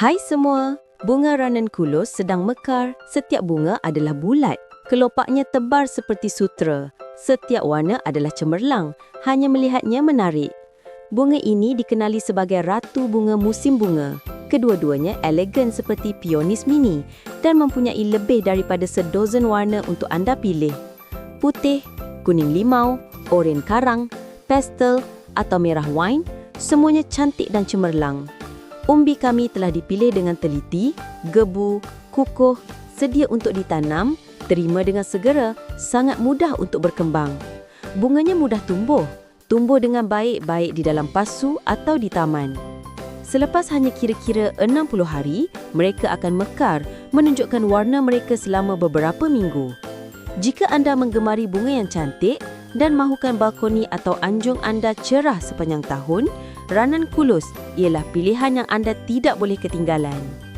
Hai semua, bunga ranan kulus sedang mekar. Setiap bunga adalah bulat. Kelopaknya tebar seperti sutra. Setiap warna adalah cemerlang. Hanya melihatnya menarik. Bunga ini dikenali sebagai ratu bunga musim bunga. Kedua-duanya elegan seperti pionis mini dan mempunyai lebih daripada sedozen warna untuk anda pilih. Putih, kuning limau, oren karang, pastel atau merah wine, semuanya cantik dan cemerlang. Umbi kami telah dipilih dengan teliti, gebu, kukuh, sedia untuk ditanam, terima dengan segera, sangat mudah untuk berkembang. Bunganya mudah tumbuh, tumbuh dengan baik-baik di dalam pasu atau di taman. Selepas hanya kira-kira 60 hari, mereka akan mekar menunjukkan warna mereka selama beberapa minggu. Jika anda menggemari bunga yang cantik dan mahukan balkoni atau anjung anda cerah sepanjang tahun, Ranan Kulus ialah pilihan yang anda tidak boleh ketinggalan.